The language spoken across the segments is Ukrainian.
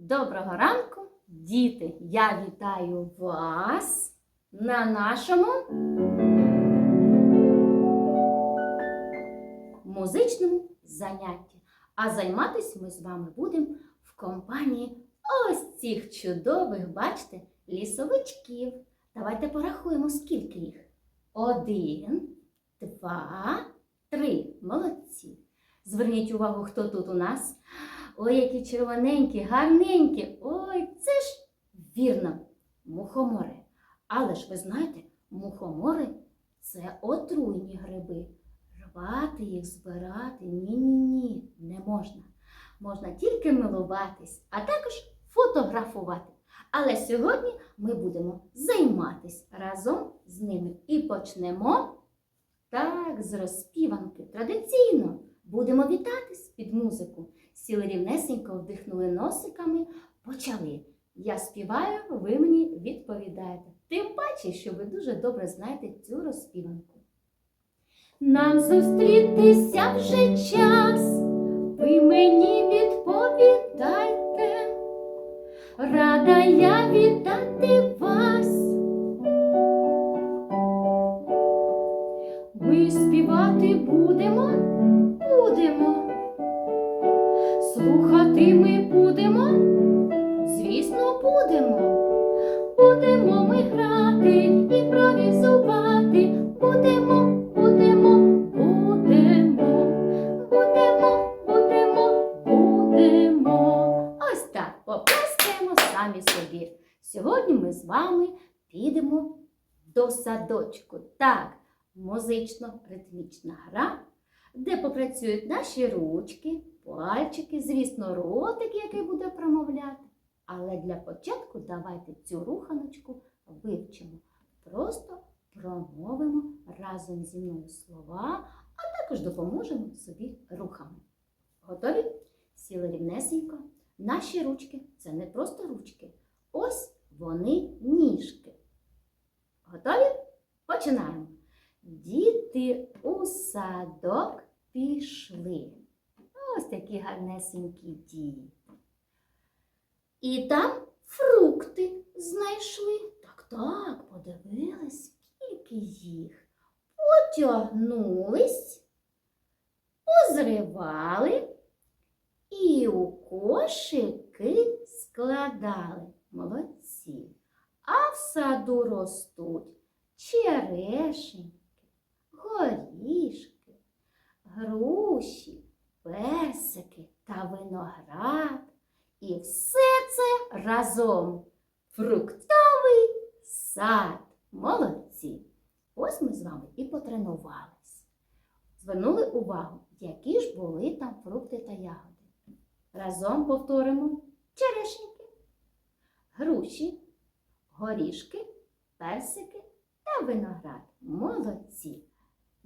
Доброго ранку, діти! Я вітаю вас на нашому музичному занятті. А займатися ми з вами будемо в компанії ось цих чудових, бачите, лісовичків. Давайте порахуємо, скільки їх. Один, два, три. Молодці. Зверніть увагу, хто тут у нас. Ой, які червоненькі, гарненькі. Ой, це ж вірно, мухомори. Але ж ви знаєте, мухомори це отруйні гриби. Рвати їх, збирати ні-ні-ні, не можна. Можна тільки милуватись, а також фотографувати. Але сьогодні ми будемо займатись разом з ними і почнемо так з розспіванки. Традиційно будемо вітатись під музику. Сіли рівнесенько, вдихнули носиками, почали. Я співаю, ви мені відповідаєте. Тим паче, що ви дуже добре знаєте цю розспіванку. Нам зустрітися вже час, ви мені відповідайте. Рада я вітати Слухати ми будемо, звісно, будемо. Будемо ми грати, імпровізувати. Будемо, будемо, будемо. Будемо, будемо, будемо. Ось так поплескаємо самі собі. Сьогодні ми з вами підемо до садочку. Так, музично-ритмічна гра де попрацюють наші ручки, пальчики, звісно, ротик, який буде промовляти. Але для початку давайте цю руханочку вивчимо. Просто промовимо разом зі мною слова, а також допоможемо собі рухами. Готові? Сіли рівнесенько. Наші ручки це не просто ручки. Ось вони ніжки. Готові? Починаємо. Діти у садок пішли. Ось такі гарнесенькі діти. І там фрукти знайшли. Так, так, подивились, скільки їх. Потягнулись, позривали і у кошики складали. Молодці. А в саду ростуть черешеньки, горішки, груші, персики та виноград. І все це разом фруктовий сад. Молодці! Ось ми з вами і потренувались. Звернули увагу, які ж були там фрукти та ягоди. Разом повторимо черешеньки, груші, горішки, персики та виноград. Молодці!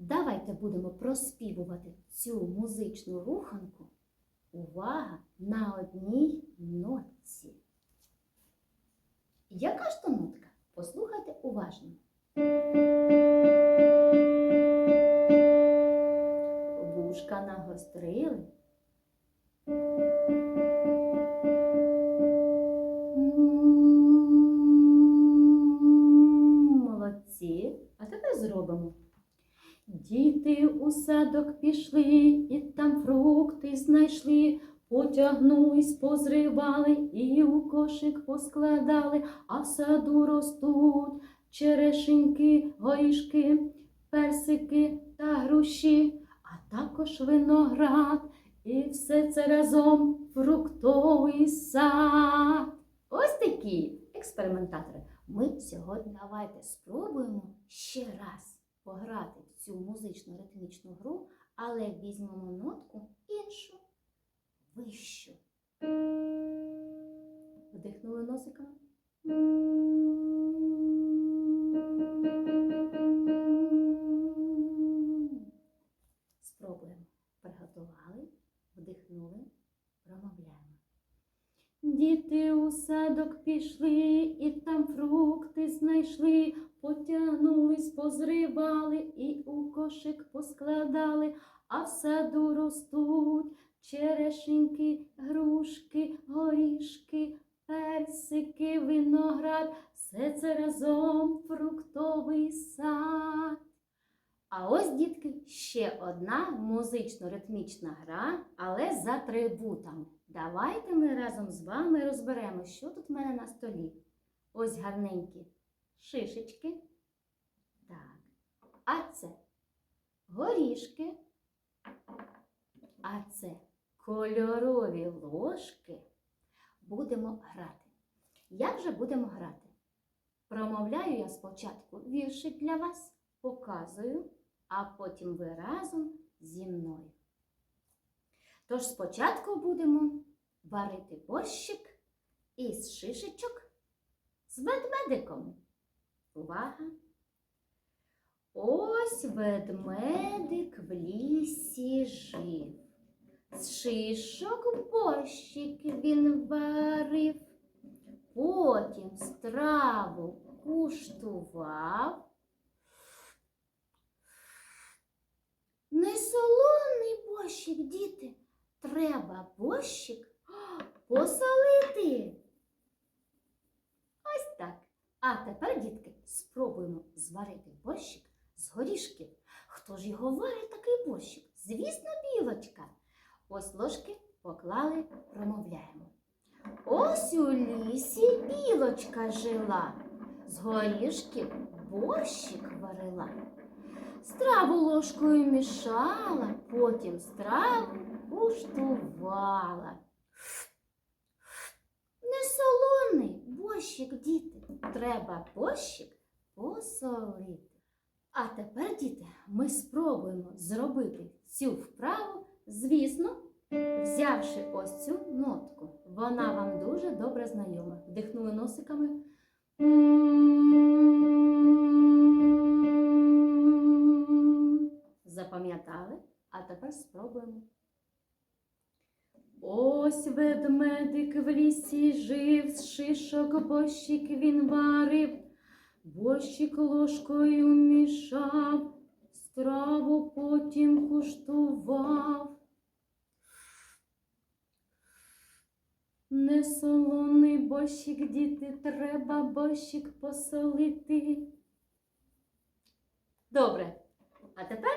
Давайте будемо проспівувати цю музичну руханку. Увага на одній нотці. Яка ж то нотка? Послухайте уважно. Вушка нагострили. Садок пішли, і там фрукти знайшли, потягнулись, позривали і у кошик поскладали, а в саду ростуть черешеньки, горішки, персики та груші, а також виноград, і все це разом фруктовий сад. Ось такі експериментатори. Ми сьогодні давайте спробуємо ще раз пограти в цю музичну ритмічну гру, але візьмемо нотку іншу, вищу. Вдихнули носиком. Спробуємо. Приготували, вдихнули, промовляємо. Діти у садок пішли, і там фрукти знайшли, потягнулись, позривали і у кошик поскладали, а в саду ростуть черешеньки, грушки, горішки, персики, виноград, все це разом фруктовий сад. А ось, дітки, ще одна музично-ритмічна гра, але з атрибутами. Давайте ми разом з вами розберемо, що тут в мене на столі. Ось гарненькі шишечки. Так. А це горішки. А це кольорові ложки. Будемо грати. Як же будемо грати? Промовляю я спочатку віршик для вас, показую, а потім ви разом зі мною. Тож спочатку будемо варити борщик із шишечок з ведмедиком. Увага! Ось ведмедик в лісі жив. З шишок борщик він варив, потім страву куштував. Не солоний борщик, діти, треба борщик посолити. А тепер, дітки, спробуємо зварити борщик з горішків. Хто ж його варить такий борщик? Звісно, білочка. Ось ложки поклали, промовляємо. Ось у лісі білочка жила, з горішків борщик варила. Страву ложкою мішала, потім страву куштувала. Не солоний борщик, діти, треба борщик посолити. А тепер, діти, ми спробуємо зробити цю вправу, звісно, взявши ось цю нотку. Вона вам дуже добре знайома. Вдихнули носиками. Запам'ятали? А тепер спробуємо. Ось ведмедик в лісі жив, з шишок борщик він варив, борщик ложкою мішав, страву потім куштував. Не солоний борщик, діти, треба борщик посолити. Добре. А тепер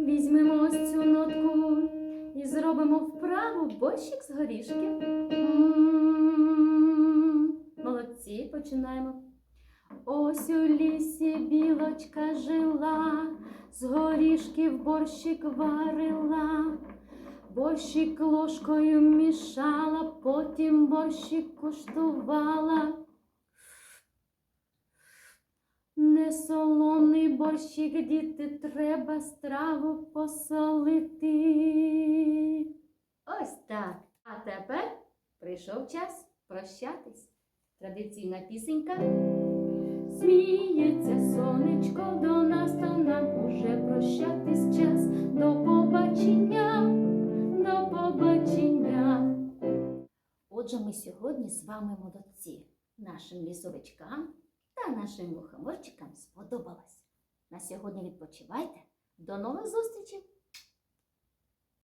візьмемо ось цю нотку і зробимо вправу борщик з горішків. Молодці, починаємо. Ось у лісі білочка жила, з горішків борщик варила, борщик ложкою мішала, потім борщик куштувала. Не солоний борщик, діти, треба страву посолити. Ось так. А тепер прийшов час прощатись. Традиційна пісенька. Сміється сонечко до нас, то нам уже прощатись час. До побачення, до побачення. Отже, ми сьогодні з вами молодці. Нашим лісовичкам та нашим мухоморчикам сподобалось. На сьогодні відпочивайте. До нових зустрічей!